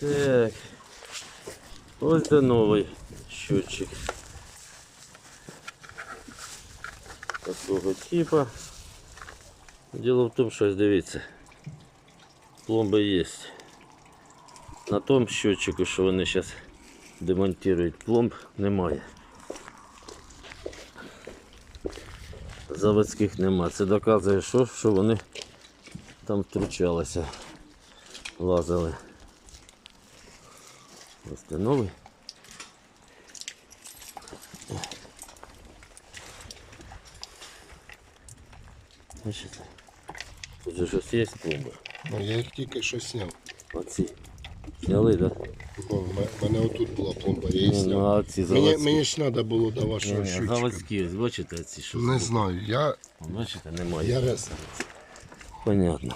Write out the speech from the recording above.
Так. Ось де новий щотчик. Такого типа. Діло в тому, що дивіться. Пломби є. На тому щотчику, що вони зараз демонтують пломб, немає. Заводських нема. Це доказує, що, що вони там втручалися, лазили. Новий. Бачите? Тут же щось є пломби. Ну, я їх тільки що сняв. Оці. Зняли, так? Да? Ну, в ме- в мене отут була пломба, я її Ні, ну, сняв. а ці Мені, заводські. мені ж треба було до вашого Ні, ні, щучка. заводські, ось бачите ці що? Не знаю, я, Бачите, немає. я раз. Понятно.